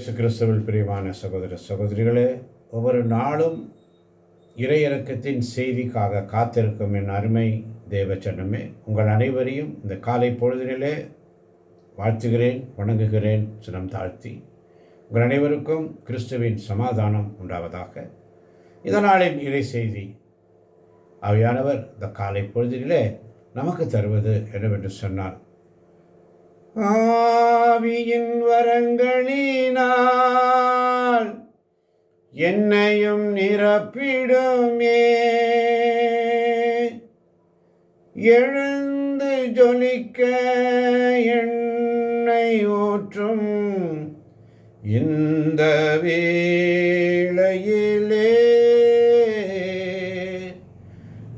இயேசு கிறிஸ்துவில் பிரியமான சகோதர சகோதரிகளே ஒவ்வொரு நாளும் இறையிறக்கத்தின் செய்திக்காக காத்திருக்கும் என் அருமை தேவச்சனமே உங்கள் அனைவரையும் இந்த காலை பொழுதினிலே வாழ்த்துகிறேன் வணங்குகிறேன் சினம் தாழ்த்தி. உங்கள் அனைவருக்கும் கிறிஸ்துவின் சமாதானம் உண்டாவதாக. இதனாலின் இறை செய்தி அவையானவர் இந்த காலை பொழுதினிலே நமக்கு தருவது என்னவென்று சொன்னார் ஆவியின் வரங்களினால் என்னையும் நிரப்பிடுமே. எழுந்து ஜொலிக்க என்னை ஊற்றும் இந்த வேளையிலே.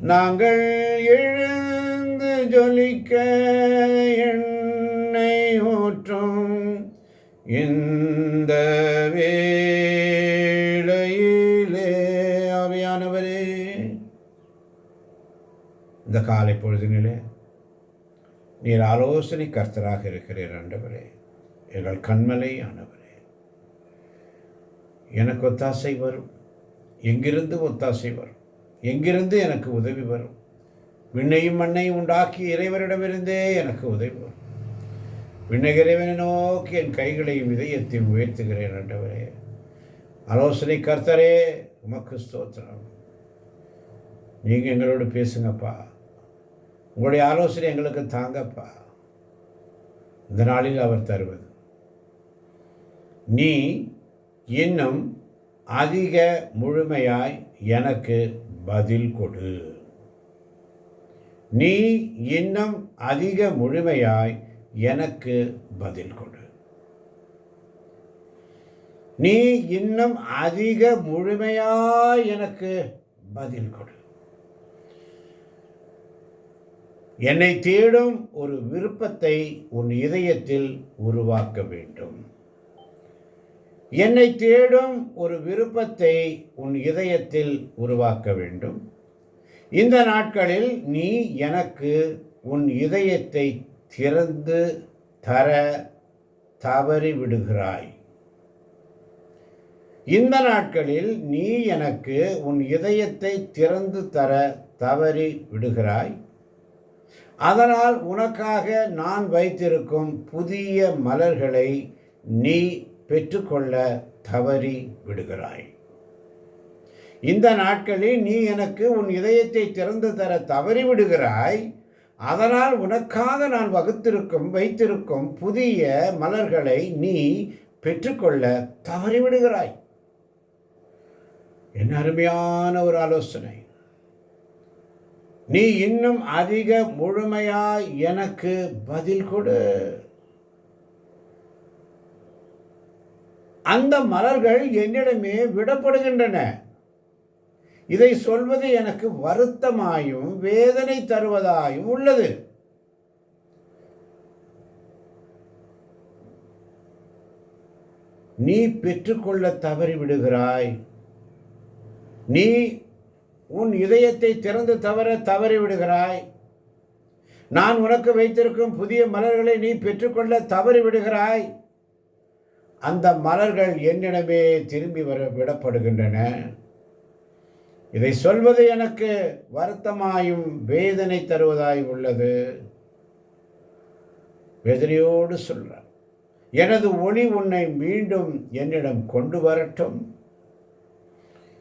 நாங்கள் எழுந்து ஜொலிக்க போற்றும் இந்த வேளையிலே ஆவியானவரே இந்த காலை பொழுதினிலே நீர் ஆலோசனை கர்த்தராக இருக்கிறீர் ஆண்டவரே. எங்கள் கண்மலை ஆண்டவரே எனக்கு ஒத்தாசை வரும். எங்கிருந்து ஒத்தாசை வரும்? எங்கிருந்து எனக்கு உதவி வரும்? விண்ணையும் மண்ணையும் உண்டாக்கி இறைவரிடமிருந்தே எனக்கு உதவி வரும். விண்ணக நோக்கி என் கைகளையும் இதயத்தையும் உயர்த்துகிறேன் ஆண்டவரே. ஆலோசனை கர்த்தரே உமக்கு ஸ்தோத்திரம். நீங்கள் எங்களோடு பேசுங்கப்பா. உங்களுடைய ஆலோசனை எங்களுக்கு தாங்கப்பா. இந்த நாளில் அவர் தருவது. நீ இன்னும் அதிக முழுமையாய் எனக்கு பதில் கொடு. நீ இன்னும் அதிக முழுமையாய் எனக்கு பதில் கொடு. நீ இன்னும் அதிக முழுமையாய் எனக்கு பதில் கொடு. என்னை தேடும் ஒரு விருப்பத்தை உன் இதயத்தில் உருவாக்க வேண்டும். என்னை தேடும் ஒரு விருப்பத்தை உன் இதயத்தில் உருவாக்க வேண்டும். இந்த நாட்களில் நீ எனக்கு உன் இதயத்தை திறந்து தர தவறி விடுகிறாய். இந்த நாட்களில் நீ எனக்கு உன் இதயத்தை திறந்து தர தவறி விடுகிறாய். அதனால் உனக்காக நான் வைத்திருக்கும் புதிய மலர்களை நீ பெற்றுக்கொள்ள தவறி விடுகிறாய். இந்த நாட்களில் நீ எனக்கு உன் இதயத்தை திறந்து தர தவறி விடுகிறாய். அதனால் உனக்காக நான் வகுத்திருக்கும் வைத்திருக்கும் புதிய மலர்களை நீ பெற்றுக்கொள்ள தவறிவிடுகிறாய். என் அருமையான ஒரு ஆலோசனை. நீ இன்னும் அதிக முழுமையாய் எனக்கு பதில் கொடு. அந்த மலர்கள் என்னிடமே விடப்படுகின்றன. இதை சொல்வது எனக்கு வருத்தமாயும் வேதனை தருவதாயும் உள்ளது. நீ பெற்றுக்கொள்ள தவறி விடுகிறாய் நீ உன் இதயத்தை திறந்து தவற தவறி விடுகிறாய் நான் உனக்கு வைத்திருக்கும் புதிய மலர்களை நீ பெற்றுக்கொள்ள தவறி விடுகிறாய் அந்த மலர்கள் என்னிடமே திரும்பி வர விடப்படுகின்றன. இதை சொல்வது எனக்கு வருத்தமாயும் வேதனை தருவதாய் உள்ளது. வேதனையோடு சொல்றார் எனது ஒளி உன்னை மீண்டும் என்னிடம் கொண்டு வரட்டும்.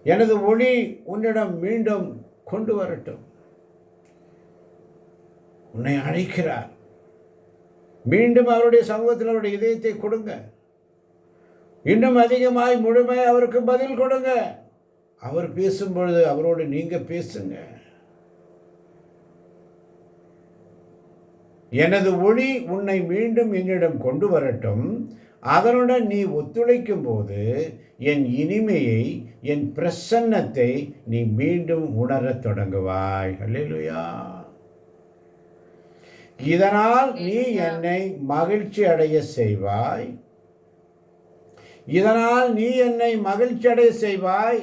எனது ஒளி உன்னிடம் மீண்டும் கொண்டு வரட்டும். உன்னை அழைக்கிறார். மீண்டும் அவருடைய சமூகத்தில் அவருடைய இதயத்தை கொடுங்க. இன்னும் அதிகமாய் முழுமை அவருக்கு பதில் கொடுங்க. அவர் பேசும் பொழுது அவரோடு நீங்க பேசுங்க. எனது ஒளி உன்னை மீண்டும் என்னிடம் கொண்டு வரட்டும். அதனுடன் நீ ஒத்துழைக்கும் போது என் இனிமையை என் பிரசன்னத்தை நீ மீண்டும் உணரத் தொடங்குவாய். அல்லேலூயா இதனால் நீ என்னை மகிழ்ச்சி அடைய செய்வாய். இதனால் நீ என்னை மகிழ்ச்சி அடைய செய்வாய்.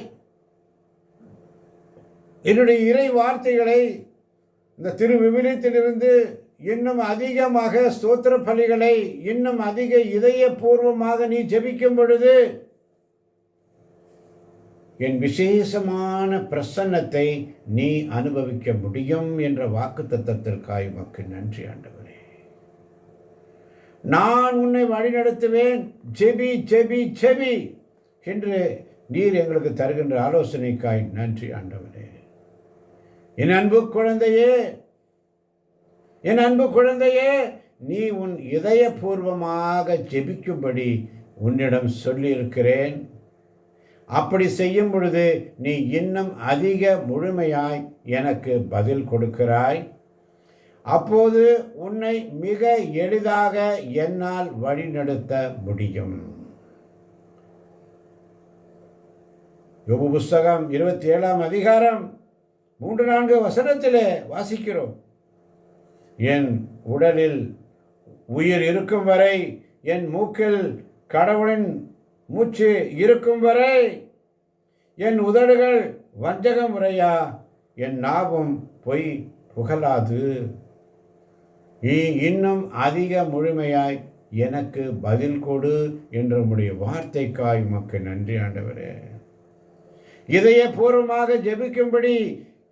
என்னுடைய இறை வார்த்தைகளை இந்த திரு விவிலியத்திலிருந்து இன்னும் அதிகமாக ஸ்தோத்திர பலிகளை இன்னும் அதிக இதயபூர்வமாக நீ ஜெபிக்கும் பொழுது என் விசேஷமான பிரசன்னத்தை நீ அனுபவிக்க முடியும் என்ற வாக்கு தத்தத்திற்காய் உமக்கு நன்றி ஆண்டவரே. நான் உன்னை வழிநடத்துவேன். ஜெபி ஜெபி ஜெபி என்று நீர் எங்களுக்கு தருகின்ற ஆலோசனைக்காய் நன்றி ஆண்டவரே. என் அன்பு குழந்தையே என் அன்பு குழந்தையே நீ உன் இதயபூர்வமாக ஜெபிக்கும்படி உன்னிடம் சொல்லியிருக்கிறேன். அப்படி செய்யும் பொழுது நீ இன்னும் அதிக முழுமையாய் எனக்கு பதில் கொடுக்கிறாய். அப்போது உன்னை மிக எளிதாக என்னால் வழிநடத்த முடியும். யோபு புஸ்தகம் இருபத்தி ஏழாம் அதிகாரம். மூன்று நான்கு வசனத்திலே வாசிக்கிறோம். என் உடலில் உயிர் இருக்கும் வரை என் மூக்கில் கடவுளின் மூச்சு இருக்கும் வரை என் உதடுகள் வஞ்சக முறையா என் நாவும் பொய் புகழாது. நீ இன்னும் அதிக முழுமையாய் எனக்கு பதில் கொடு என்ற உடைய வார்த்தைக்காய் உமக்கு நன்றி ஆண்டவரே. இதயபூர்வமாக ஜெபிக்கும்படி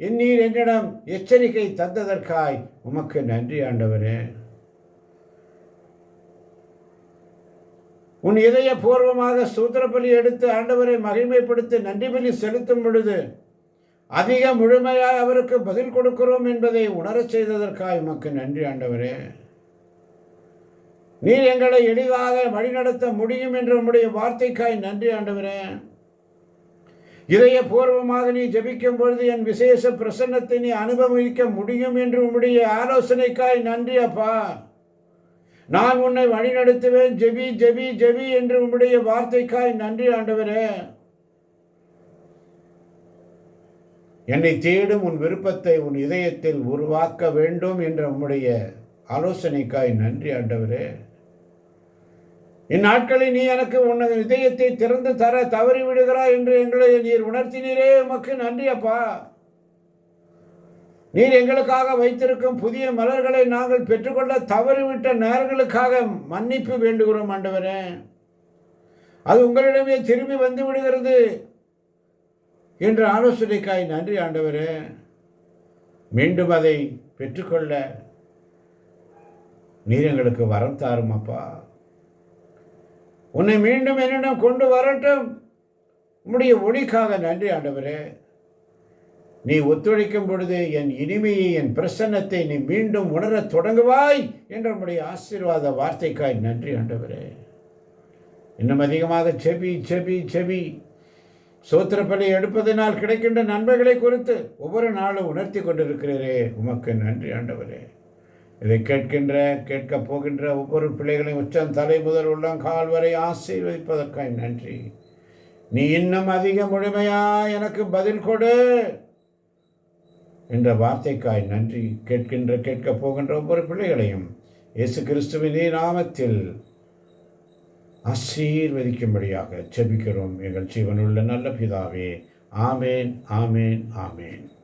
இந்நீர் என்னிடம் எச்சரிக்கை தந்ததற்காய் உமக்கு நன்றி ஆண்டவரே. உன் இதயபூர்வமாக சூத்திரப்பலி எடுத்து ஆண்டவரை மகிமைப்படுத்தி நன்றி பலி செலுத்தும் பொழுது அதிக முழுமையாய் அவருக்கு பதில் கொடுக்கிறோம் என்பதை உணரச் செய்ததற்காய் உமக்கு நன்றி ஆண்டவரே. நீர் எங்களை எளிதாக வழிநடத்த முடியும் என்ற உம்முடைய வார்த்தைக்காய் நன்றி ஆண்டவரே. இதயபூர்வமாக நீ ஜபிக்கும் பொழுது என் விசேஷ பிரசன்னத்தை நீ அனுபவிக்க முடியும் என்று உம்முடைய ஆலோசனைக்காய் நன்றி அப்பா. நான் உன்னை வழிநடத்துவேன். ஜெபி ஜெபி ஜெபி என்று உம்முடைய வார்த்தைக்காய் நன்றி ஆண்டவரே. என்னை தேடும் உன் விருப்பத்தை உன் இதயத்தில் உருவாக்க வேண்டும் என்ற உம்முடைய ஆலோசனைக்காய் நன்றி ஆண்டவரே. இந்நாட்களில் நீ எனக்கு உன் இதயத்தை திறந்து தர தவறி விடுகிறாய் என்று எங்களை நீர் உணர்த்தினீரே. உமக்கு நன்றி அப்பா. நீர் எங்களுக்காக வைத்திருக்கும் புதிய மலர்களை நாங்கள் பெற்றுக்கொள்ள தவறிவிட்ட நேரங்களுக்காக மன்னிப்பு வேண்டுகிறோம் ஆண்டவரே. அது உங்களிடமே திரும்பி வந்து விடுகிறது என்ற ஆலோசனைக்காய் நன்றி ஆண்டவரே. மீண்டும் அதை பெற்றுக்கொள்ள நீர் எங்களுக்கு வரம் தாரும் அப்பா. உன்னை மீண்டும் என்னிடம் கொண்டு வரட்டும். உம்முடைய ஒளிக்காக நன்றி ஆண்டவரே. நீ ஒத்துழைக்கும் பொழுது என் இனிமையை என் பிரசன்னத்தை நீ மீண்டும் உணரத் தொடங்குவாய் என்ற உடைய ஆசீர்வாத வார்த்தைக்காய் நன்றி ஆண்டவரே. இன்னும் அதிகமாக செபி செபி செபி. சோத்திரப்படி எடுப்பதனால் கிடைக்கின்ற நன்மைகளை குறித்து ஒவ்வொரு நாளும் உணர்த்தி கொண்டிருக்கிறீரே. உமக்கு நன்றி ஆண்டவரே. இதை கேட்கின்ற கேட்கப் போகின்ற ஒவ்வொரு பிள்ளைகளையும் உச்சம் தலை முதல் உள்ளம் கால் வரை ஆசீர்வதிப்பதற்காய் நன்றி. நீ இன்னும் அதிக முழுமையா எனக்கு பதில் கொடு என்ற வார்த்தைக்காய் நன்றி. கேட்கின்ற கேட்கப் போகின்ற ஒவ்வொரு பிள்ளைகளையும் இயேசு கிறிஸ்துவின் நாமத்தில் ஆசீர்வதிக்கும்படியாக செபிக்கிறோம். எங்கள் ஜீவனுள்ள நல்ல பிதாவே ஆமேன் ஆமேன் ஆமேன்.